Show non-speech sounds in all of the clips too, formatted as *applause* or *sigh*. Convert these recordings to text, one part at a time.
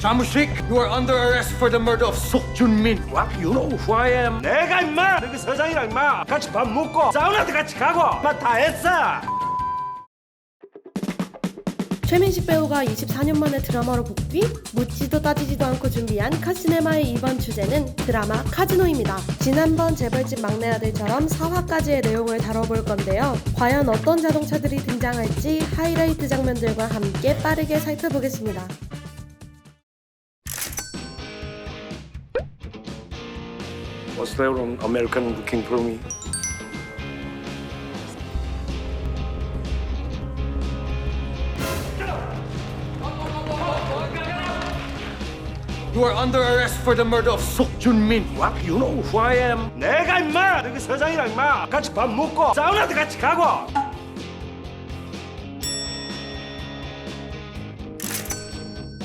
Jamushik, you are under arrest for the murder of Sok Jun Min. What? You know who I am? 내가 임마 너희 서장이랑 임마 같이 밥 먹고 사우나도 같이 가고 막다 했어 최민식 배우가 24년 만에 드라마로 복귀? 묻지도 따지지도 않고 준비한 카시네마의 이번 주제는 드라마 카지노입니다. 지난번 재벌집 막내 아들처럼 4화까지의 내용을 다뤄볼 건데요. 과연 어떤 자동차들이 등장할지 하이라이트 장면들과 함께 빠르게 살펴보겠습니다. What's there on American looking for me? You are under arrest for the murder of Sok Jun Min. What? You know who I am? 내가 임마 너희 서장이랑 임마 같이 밥 먹고 사우나도 같이 가고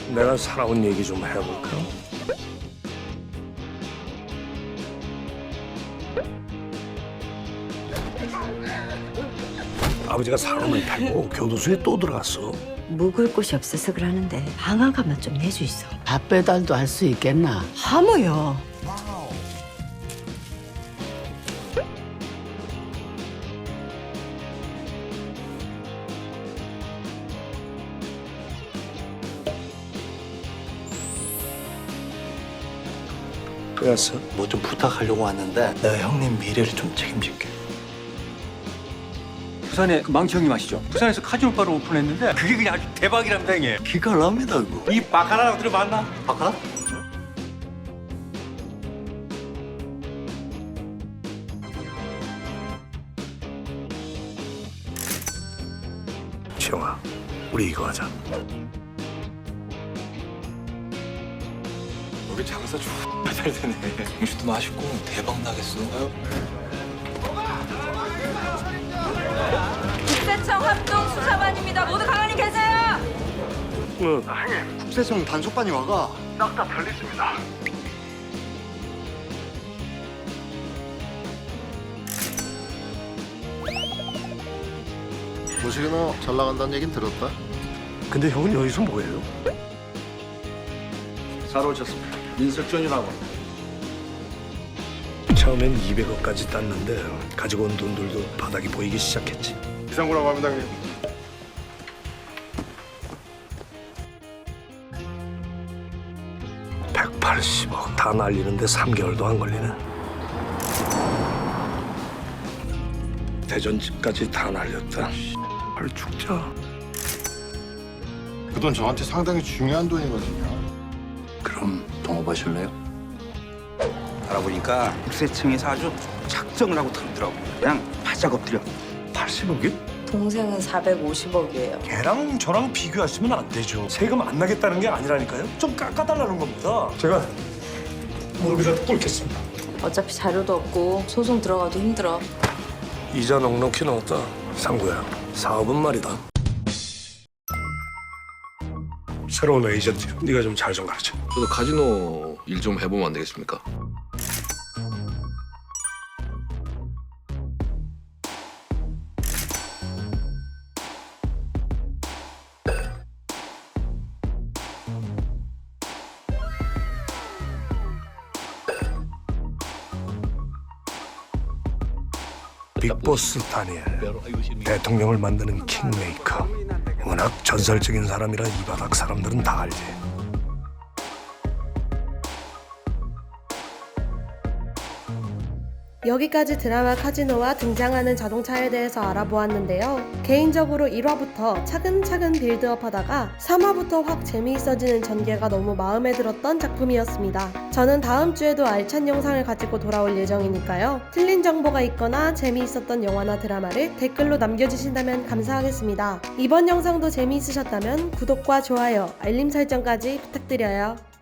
내가 살아온 얘기 좀 해볼까? 아버지가 사람을 팔고 교도소에 또 들어갔어. 묵을 곳이 없어서 그러는데 방학한만 좀 내주 있어. 밥 배달도 할 수 있겠나? 하모요. 그래서 뭐 좀 부탁하려고 왔는데 내가 형님 미래를 좀 책임질게. 부산에 그 망치 형님 아시죠? 부산에서 카지노 바를 오픈했는데 그게 그냥 아주 대박이랍니다 형님. 기가 납니다 그거. 이 바카라라고 들어봤나? 바카라? 지영아, 우리 이거 하자. 여기 장사 존나 잘 *laughs* 되네. 음식도 맛있고 대박 나겠어. 국세청 단속반이 와가. 무식이나 잘 나간다는 얘긴 들었다. 근데 형은 여기서 뭐해요? 잘 오셨습니다. 민석준이라고. 처음엔 200억까지 땄는데 가지고 온 돈들도 바닥이 보이기 시작했지. 이상구라고 합니다, 형님. 백 180억 다 날리는데 3개월도 안 걸리네. 대전집까지 다 날렸다. 헐 죽자. 그 돈 저한테 상당히 중요한 돈이거든요. 그럼 동업하실래요? 알아보니까 국세청에서 아주 작정을 하고 들더라고 그냥 바짝 엎드려 80억이? 동생은 450억이에요. 걔랑 저랑 비교하시면 안 되죠. 세금 안 나겠다는 게 아니라니까요. 좀 깎아달라는 겁니다. 제가 무릎이라도 꿇겠습니다. 어차피 자료도 없고 소송 들어가도 힘들어. 이자 넉넉히 넣었다. 상구야, 사업은 말이다. 새로운 에이전트, 네가 좀 잘 좀 가르쳐. 저도 카지노 일 좀 해보면 안 되겠습니까? 빅보스 다니엘, 대통령을 만드는 킹메이커. 워낙 전설적인 사람이라 이 바닥 사람들은 다 알지. 여기까지 드라마 카지노와 등장하는 자동차에 대해서 알아보았는데요. 개인적으로 1화부터 차근차근 빌드업 하다가 3화부터 확 재미있어지는 전개가 너무 마음에 들었던 작품이었습니다. 저는 다음 주에도 알찬 영상을 가지고 돌아올 예정이니까요. 틀린 정보가 있거나 재미있었던 영화나 드라마를 댓글로 남겨주신다면 감사하겠습니다. 이번 영상도 재미있으셨다면 구독과 좋아요, 알림 설정까지 부탁드려요.